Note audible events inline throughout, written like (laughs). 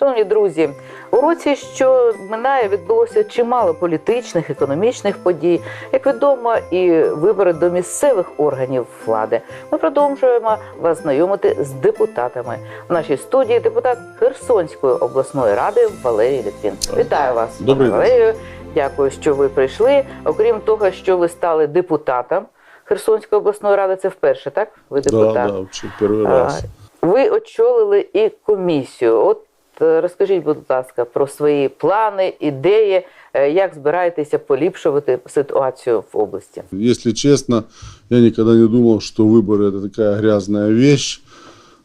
Шановні друзі, у році, що минає, відбулося чимало політичних, економічних подій. Як відомо, і вибори до місцевих органів влади. Ми продовжуємо вас знайомити з депутатами. В нашій студії депутат Херсонської обласної ради Валерій Літвін. Вітаю вас, Добрий Валерію. Дякую, що ви прийшли. Окрім того, що ви стали депутатом Херсонської обласної ради, це вперше, так? Ви депутат. Да, да, первый раз. Ви очолили і комісію. От розкажіть, будь ласка, про свої плани, ідеї, е, як збираєтеся поліпшувати ситуацію в області. Если честно, я никогда не думал, что выборы это такая грязная вещь.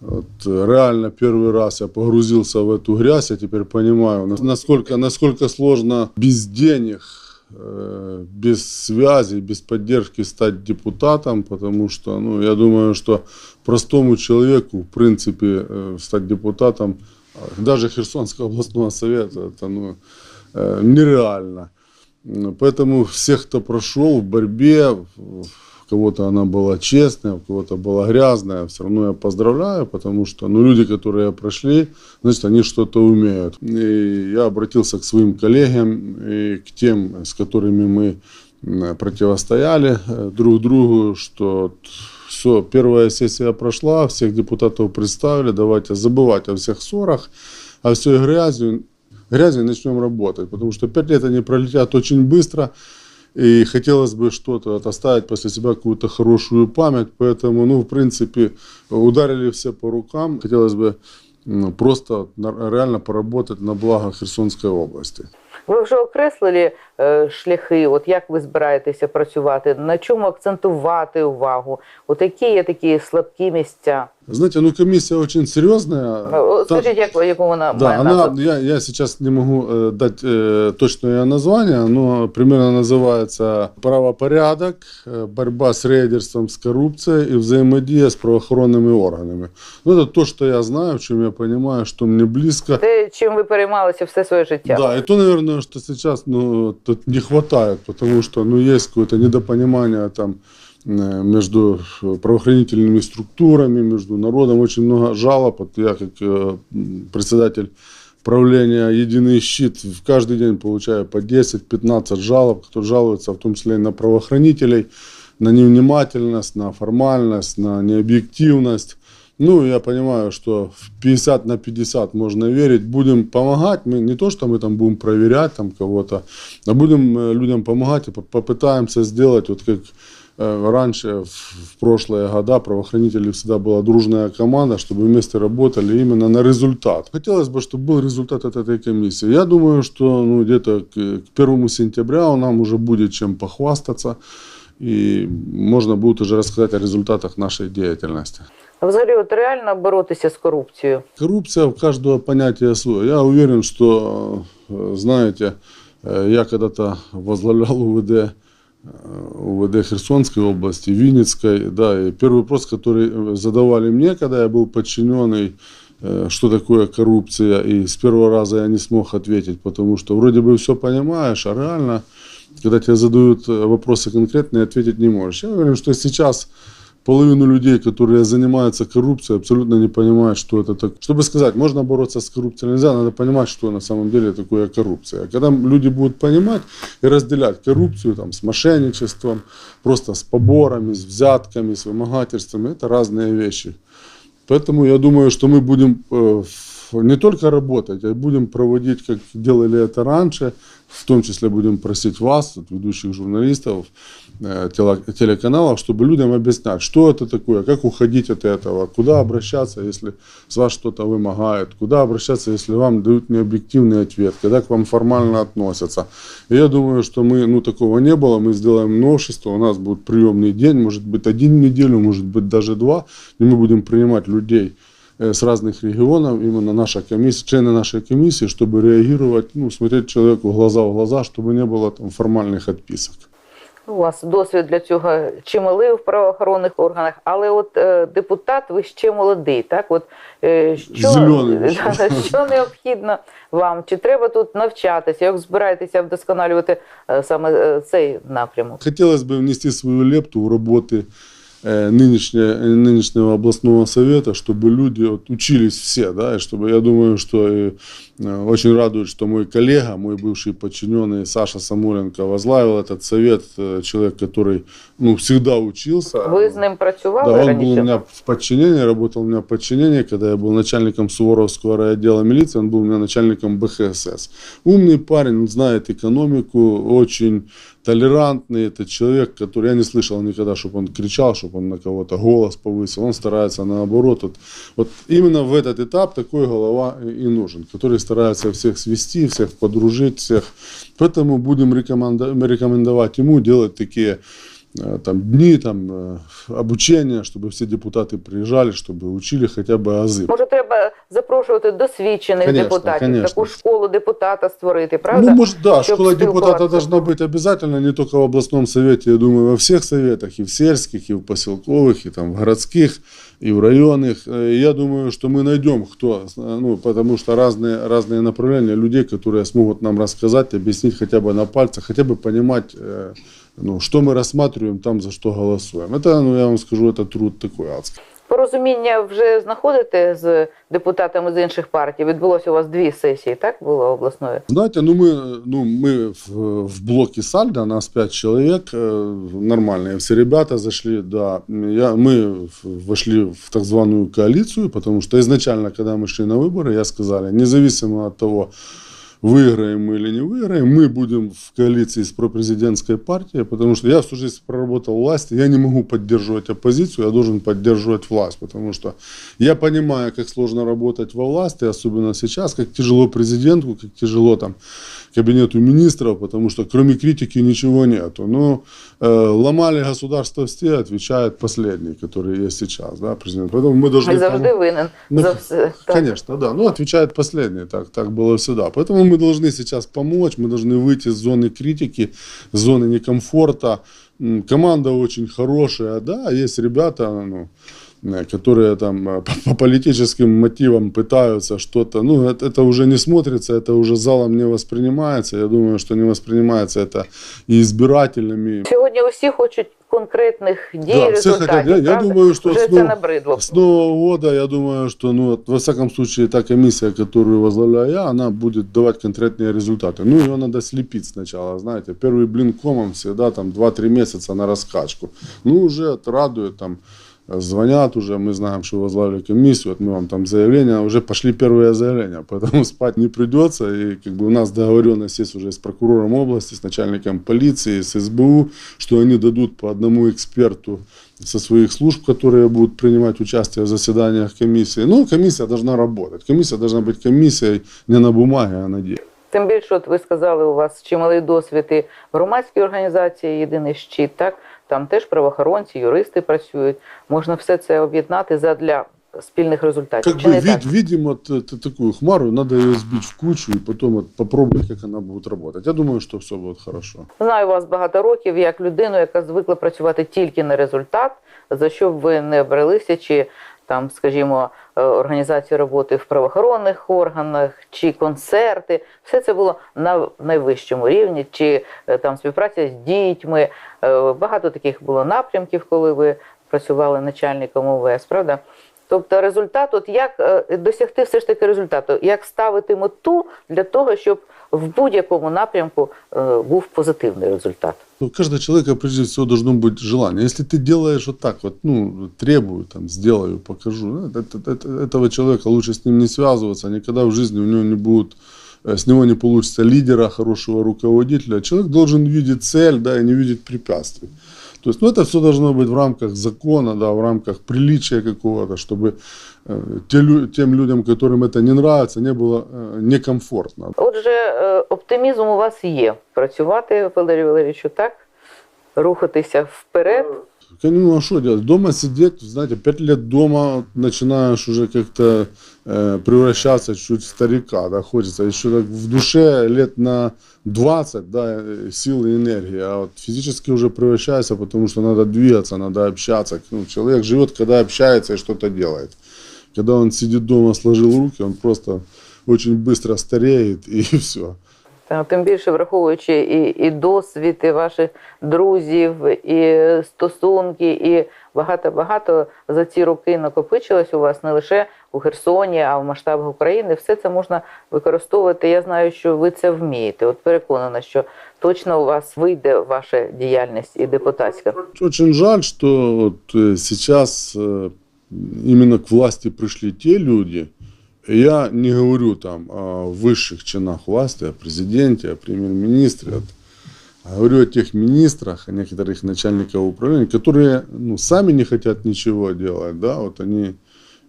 Вот, э, реально первый раз я погрузился в эту грязь, я теперь понимаю, нас- насколько, насколько сложно без денег, э, без связи, без поддержки стать депутатом, потому что, ну, я думаю, что простому человеку, в принципе, э, стать депутатом, э, даже Херсонского областного совета, это, ну, э, нереально. Поэтому всех, кто прошел в борьбе, у кого-то она была честная, у кого-то была грязная, все равно я поздравляю, потому что ну, люди, которые прошли, значит, они что-то умеют. И я обратился к своим коллегам и к тем, с которыми мы противостояли э, друг другу, что все, первая сессия прошла, всех депутатов представили, давайте забывать о всех ссорах, о всей грязи, грязи начнем работать, потому что пять лет они пролетят очень быстро, и хотелось бы что-то вот оставить после себя какую-то хорошую память, поэтому, ну, в принципе, ударили все по рукам, хотелось бы ну, просто на- реально поработать на благо Херсонской области. Ви вже окреслили е, шляхи, от як ви збираєтеся працювати, на чому акцентувати увагу? От які є такі слабкі місця? Знаете, ну комиссия очень серьезная. Е, о, Там- Скажіть, як, яку вона Да, має она, назву? я, я сейчас не могу э, дать э, точное название, но примерно называется «Правопорядок, э, борьба с рейдерством, с коррупцией и взаимодействие с правоохранными органами». Ну, это то, что я знаю, в чем я понимаю, что мне близко. Те, чим ви переймалися все своє життя? Да, и то, наверное, что сейчас ну, тут не хватает, потому что ну, есть какое-то недопонимание там э, между правоохранительными структурами, между народом. Очень много жалоб. Вот я как э, председатель правления «Единый щит» в каждый день получаю по 10-15 жалоб, кто жалуется в том числе и на правоохранителей, на невнимательность, на формальность, на необъективность. Ну, я понимаю, что в 50 на 50 можно верить. Будем помогать. Мы не то, что мы там будем проверять там кого-то, а будем э, людям помогать и по- попытаемся сделать, вот как э, раньше, в, в прошлые года, правоохранители всегда была дружная команда, чтобы вместе работали именно на результат. Хотелось бы, чтобы был результат от этой комиссии. Я думаю, что ну, где-то к, к 1 сентября нам уже будет чем похвастаться. И можно будет уже рассказать о результатах нашей деятельности. А Взагалі, от реально боротися з корупцією. Коррупция у каждого понятия свое. Я уверен, что, э, знаете, э, я когда-то возглавлял УВД, э, УВД Херсонской области, Винницкой, да, и первый вопрос, который э, задавали мне, когда я был подчиненный, э, что такое коррупция, и с первого раза я не смог ответить, потому что вроде бы все понимаешь, а реально, когда тебе задают э, вопросы конкретные, ответить не можешь. Я уверен, что сейчас половину людей, которые занимаются коррупцией, абсолютно не понимают, что это такое. Чтобы сказать, можно бороться с коррупцией, нельзя, надо понимать, что на самом деле такое коррупция. А Когда люди будут понимать и разделять коррупцию там, с мошенничеством, просто с поборами, с взятками, с вымогательствами, это разные вещи. Поэтому я думаю, что мы будем э, в- не только работать, а будем проводить, как делали это раньше, в том числе будем просить вас, ведущих журналистов, э, теле- телеканалов, чтобы людям объяснять, что это такое, как уходить от этого, куда обращаться, если с вас что-то вымогают, куда обращаться, если вам дают необъективный ответ, когда к вам формально относятся. И я думаю, что мы, ну, такого не было, мы сделаем новшество, у нас будет приемный день, может быть, один неделю, может быть, даже два, и мы будем принимать людей с разных регионов, именно наша комиссия, члены нашей комиссии, чтобы реагировать, ну, смотреть человеку глаза в глаза, чтобы не было там формальных отписок. У вас досвід для цього чималий в правоохоронних органах, але от е, депутат, ви ще молодий, так? От е, що, Зелений (laughs) ще. що необхідно вам? Чи треба тут навчатися? Як збираєтеся вдосконалювати е, саме е, цей напрямок? Хотелось бы внести свою лепту в работы э, нынешнее- нынешнего областного совета, чтобы люди вот, учились все, да, и чтобы, я думаю, что и, э, очень радует, что мой коллега, мой бывший подчиненный Саша Самоленко возглавил этот совет, э, человек, который, ну, всегда учился. Ви з ним працювали Да, он был раніше? у меня в подчинении, работал у меня в подчинении, когда я был начальником Суворовского райотдела милиции, он был у меня начальником БХСС. Умный парень, он знает экономику, очень толерантный, это человек, который, я не слышал никогда, чтобы он кричал, чтобы он на кого-то голос повысил, он старается наоборот. Вот, вот именно в этот этап такой голова и и нужен, который старается всех свести, всех подружить, всех. Поэтому будем рекомендовать ему делать такие там, дни там, э, обучения, чтобы все депутаты приезжали, чтобы учили хотя бы азы. Може, треба запрошувати досвідчених Конечно, депутатів, конечно. таку школу депутата створити, правда? Ну, может, да, Щоб школа депутата спілкуватися. должна быть обязательно, не только в областном совете, я думаю, во всех советах, и в сельских, и в поселковых, и там в городских, и в районных. Э, Я думаю, что мы найдем кто, ну, потому что разные, разные направления людей, которые смогут нам рассказать, объяснить хотя бы на пальцах, хотя бы понимать, э, ну, что мы рассматриваем там, за что голосуем. Это, ну, я вам скажу, это труд такой адский. Порозуміння вже знаходите з депутатами з інших партій? Відбулося у вас дві сесії, так було обласної? Знаете, ну мы, ну мы в, в блоке Сальдо, нас пять человек, э, нормальные все ребята зашли, да. Я, мы в- вошли в так званую коалицию, потому что изначально, когда мы шли на выборы, я сказали, независимо от того, выиграем мы или не выиграем, мы будем в коалиции с пропрезидентской партией, потому что я всю жизнь проработал в власти, я не могу поддерживать оппозицию, я должен поддерживать власть, потому что я понимаю, как сложно работать во власти, особенно сейчас, как тяжело президенту, как тяжело там кабинету министров, потому что кроме критики ничего нету. Но э, ломали государство все, отвечает последний, который есть сейчас, да, президент. Поэтому мы должны... Ви завжди винен Ну, за все. Так. Конечно, да. Ну, отвечает последний, так, так было всегда. Поэтому мы должны сейчас помочь, мы должны выйти с зоны критики, с зоны некомфорта. М, Команда очень хорошая, да, есть ребята, ну, э, которые там э, по, (laughs) по политическим мотивам пытаются что-то, ну, это, это уже не смотрится, это уже залом не воспринимается. Я думаю, что не воспринимается это и избирателями, Сьогодні усі хочуть конкретних дій, Да, всі результатів. хотять, я- я правда? думаю, що вже основ- це набридло. С Нового года, я думаю, что, ну, вот, во всяком случае, та комиссия, которую возглавляю я, она будет давать конкретные результаты. Ну, ее надо слепить сначала, знаете. Первый блин комом всегда там 2-3 месяца на раскачку. Ну, уже это радует, там, э, звонят уже, мы знаем, что возглавили комиссию, вот мы вам там заявление, уже пошли первые заявления, поэтому (laughs) спать не придется, и как бы у нас договоренность есть уже с прокурором области, с начальником полиции, с СБУ, что они дадут по одному эксперту со своих служб, которые будут принимать участие в заседаниях комиссии. Ну, комиссия должна работать. Комиссия должна быть комиссией не на бумаге, а на деле. Тим більше, от ви сказали, у вас чималий досвід і в громадській організації Єдиний щит, так? Там теж правоохоронці, юристи працюють. Можна все це об'єднати задля спільних результатів. Как бы вид, видим вот эту такую хмару, надо ее сбить в кучу и потом вот попробовать, как она будет работать. Я думаю, что все будет хорошо. Знаю вас багато років як людину, яка звикла працювати тільки на результат, за що б ви не бралися, чи там, скажімо, е, організація роботи в правоохоронних органах, чи концерти. Все це було на найвищому рівні, чи е, там співпраця з дітьми. Е, Багато таких було напрямків, коли ви працювали начальником ОВС, правда? Тобто результат, от як е, досягти все ж таки результату, як ставити мету для того, щоб в будь-якому напрямку е, був позитивний результат. У каждого человека, прежде всего, должно быть желание. Если ты делаешь вот так вот, ну, требую, там, сделаю, покажу, ну, это- это- это- этого человека лучше с ним не связываться, никогда в жизни у него не будет, э, с него не получится лидера, хорошего руководителя. Человек должен видеть цель, да, и не видеть препятствий. То есть, ну, это все должно быть в рамках закона, да, в рамках приличия какого-то, чтобы э, те лю- тем людям, которым это не нравится, не было э, некомфортно. Отже, е, оптимізм у вас є працювати, Валерію Валерійовичу, так? Рухатися вперед. Ну а что делать? Дома сидеть, знаете, пять лет дома вот начинаешь уже как-то э, превращаться чуть в старика, да, хочется еще так в душе лет на 20, да, э, сил и энергии, а вот физически уже превращается, потому что надо двигаться, надо общаться. Ну, человек живет, когда общается и что-то делает. Когда он сидит дома, сложил руки, он просто очень быстро стареет (laughs) и все. Тим більше враховуючи і, і досвід, і ваших друзів, і стосунки, і багато-багато за ці роки накопичилось у вас не лише у Херсоні, а в масштабах України. Все це можна використовувати. Я знаю, що ви це вмієте. От переконана, що точно у вас вийде ваша діяльність і депутатська. Очень жаль, что вот э, сейчас э, к власти пришли те люди, я не говорю там о высших чинах власти, о президенте, о премьер-министре, а говорю о тех министрах, о некоторых начальниках управления, которые ну, сами не хотят ничего делать, да, вот они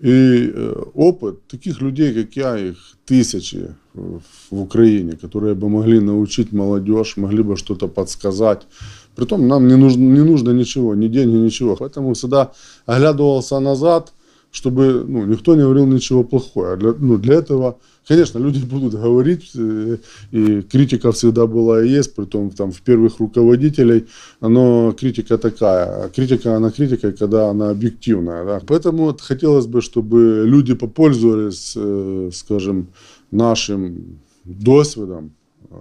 и э, опыт таких людей, как я, их тысячи в Украине, которые бы могли научить молодежь, могли бы что-то подсказать. Притом нам не нужно, не нужно ничего, ни деньги, ничего. Поэтому всегда оглядывался назад, чтобы ну, никто не говорил ничего плохого. А Для, ну, для этого, конечно, люди (laughs) будут говорить, э, и критика всегда была и есть, притом там в первых руководителей, но критика такая. Критика, она критика, когда она объективная. Да? Поэтому вот хотелось бы, чтобы люди попользовались, э, скажем, нашим досвідом.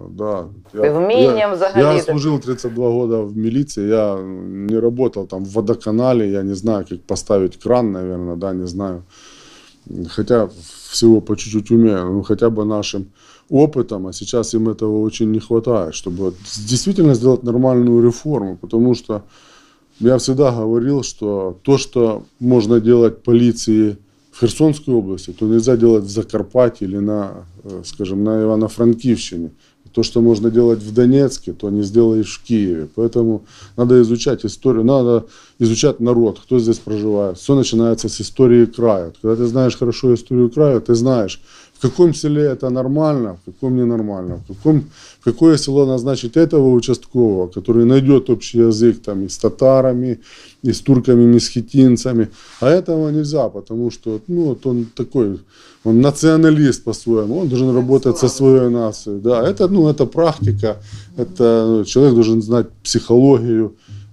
Да. Вмінням я, взагалі. я служил 32 года в милиции, я не работал там в водоканале, я не знаю, как поставить кран, наверное, да, не знаю. Хотя всего по чуть-чуть умею, ну хотя бы нашим опытом, а сейчас им этого очень не хватает, чтобы действительно сделать нормальную реформу, потому что я всегда говорил, что то, что можно делать полиции в Херсонской области, то нельзя делать в Закарпатье или на, э, скажем, на Ивано-Франкивщине. То, что можно делать в Донецке, то не сделаешь в Киеве. Поэтому надо изучать историю, надо изучать народ, кто здесь проживает. Все начинается с истории края. Когда ты знаешь хорошо историю края, ты знаешь, в каком селе это нормально, в каком ненормально, в, каком, в какое село назначить этого участкового, который найдет общий язык там и с татарами, и с турками, и с хитинцами. А этого нельзя, потому что ну, вот он такой, он националист по-своему, он должен работать со своей нацией. Да, это, ну, это практика, это ну, человек должен знать психологию,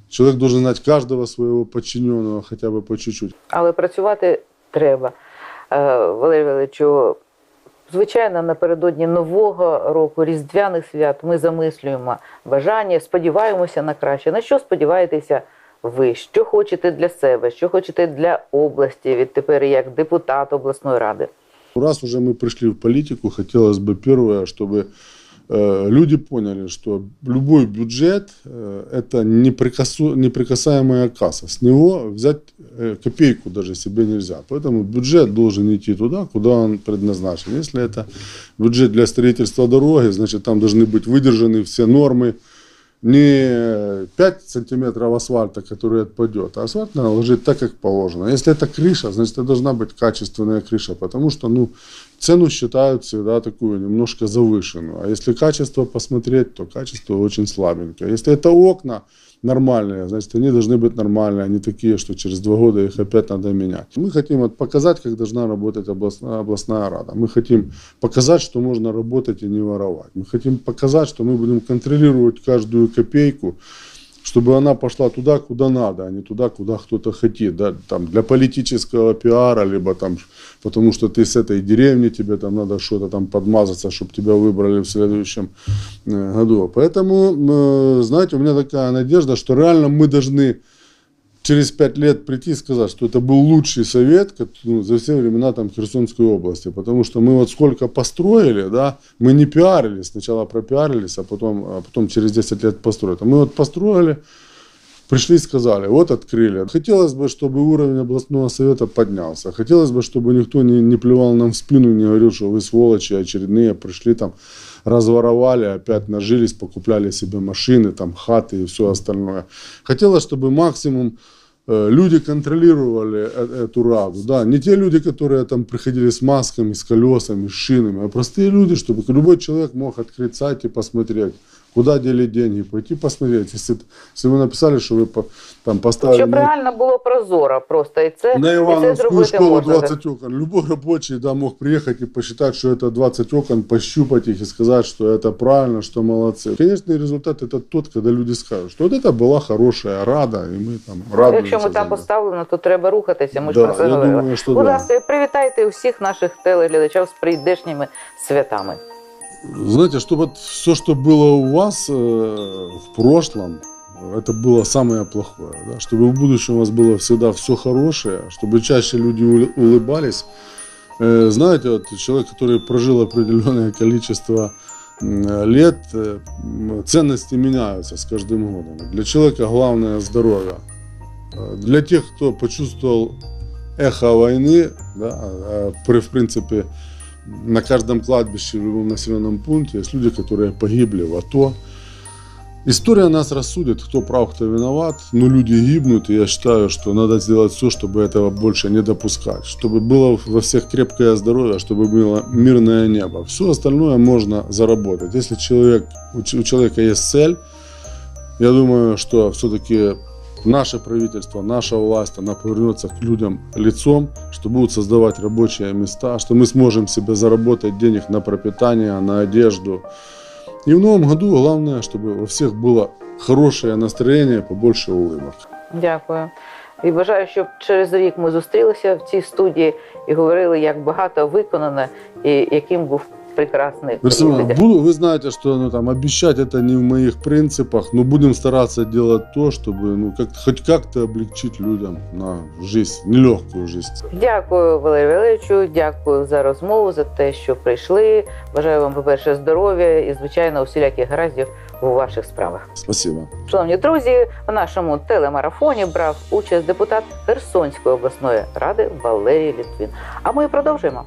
человек должен знать каждого своего подчиненного хотя бы по чуть-чуть. Але працювати треба. Е, Валерій Валерійовичу, звичайно, напередодні нового року, різдвяних свят, ми замислюємо бажання, сподіваємося на краще. На що сподіваєтеся ви? Що хочете для себе? Що хочете для області відтепер як депутат обласної ради? Раз уже мы пришли в политику, хотелось бы первое, чтобы э, люди поняли, что любой бюджет э, это неприкосу- неприкасаемая касса. С него взять э, копейку даже себе нельзя. Поэтому бюджет должен идти туда, куда он предназначен. Если это бюджет для строительства дороги, значит там должны быть выдержаны все нормы. Не 5 сантиметров асфальта, который отпадет, а асфальт надо ложить так, как положено. Если это крыша, значит, это должна быть качественная крыша, потому что, ну, цену считают всегда такую немножко завышенную. А если качество посмотреть, то качество очень слабенькое. Если это окна нормальные, значит, они должны быть нормальные, а не такие, что через два года их опять надо менять. Мы хотим вот показать, как должна работать областная, областная рада. Мы хотим показать, что можно работать и не воровать. Мы хотим показать, что мы будем контролировать каждую копейку, чтобы она пошла туда, куда надо, а не туда, куда кто-то хотит. Да? Там, для политического пиара, либо там, потому что ты с этой деревни, тебе там надо что-то там подмазаться, чтобы тебя выбрали в следующем э, году. Поэтому, э, знаете, у меня такая надежда, что реально мы должны через пять лет прийти и сказать, что это был лучший совет ну, за все времена там Херсонской области, потому что мы вот сколько построили, да, мы не пиарились, сначала пропиарились, а потом, а потом через 10 лет построили. А Мы вот построили, пришли и сказали, вот открыли. Хотелось бы, чтобы уровень областного совета поднялся. Хотелось бы, чтобы никто не, не плевал нам в спину, не говорил, что вы сволочи очередные, пришли там, разворовали, опять нажились, покупляли себе машины, там, хаты и все остальное. Хотелось, чтобы максимум люди контролировали э- эту раду. Да, не те люди, которые там приходили с масками, с колесами, с шинами, а простые люди, чтобы любой человек мог открыть сайт и посмотреть, куда дели деньги, пойти посмотреть. Если, если вы написали, что вы по- там поставили... Щоб на- реально було прозоро просто і це, на і це Ивановскую зробити школу можна. 20 окон. Любой рабочий да, мог приехать и посчитать, что это 20 окон, пощупать их и сказать, что это правильно, что молодцы. Конечный результат это тот, когда люди скажут, что вот это была хорошая рада, и мы там радуемся. Якщо мета за неё. поставлена, то треба рухатися. Ми ж Да, про це я говорили. думаю, що Будь да. ласка, привітайте усіх наших телеглядачів з прийдешніми святами. Знаете, что вот все, что было у вас э, в прошлом, это было самое плохое. Да? Чтобы в будущем у вас было всегда все хорошее, чтобы чаще люди улыбались. Э, знаете, вот человек, который прожил определенное количество лет, э, ценности меняются с каждым годом. Для человека главное здоровье. Э, Для тех, кто почувствовал эхо войны, да, э, при, в принципе, на каждом кладбище в любом населенном пункте есть люди, которые погибли в АТО. История нас рассудит, кто прав, кто виноват. Но люди гибнут, и я считаю, что надо сделать все, чтобы этого больше не допускать. Чтобы было во всех крепкое здоровье, чтобы было мирное небо. Все остальное можно заработать. Если человек, у человека есть цель, я думаю, что все-таки наше правительство, наша власть, она повернется к людям лицом, что будут создавать рабочие места, что мы сможем себе заработать денег на пропитание, на одежду. И в новом году главное, чтобы у всех было хорошее настроение, побольше улыбок. Дякую. І бажаю, щоб через рік ми зустрілися в цій студії і говорили, як багато виконано і яким був прекрасний Марселина, політик. буду, вы знаете, что ну, там, обещать это не в моих принципах, но будем стараться делать то, чтобы ну, как, хоть как-то облегчить людям на жизнь, нелегкую жизнь. Дякую, Валерію Валерійовичу, дякую за розмову, за те, що прийшли. Бажаю вам, по-перше, здоров'я і, звичайно, усіляких гараздів у ваших справах. Спасибо. Шановні друзі, в нашому телемарафоні брав участь депутат Херсонської обласної ради Валерій Літвін. А ми продовжуємо.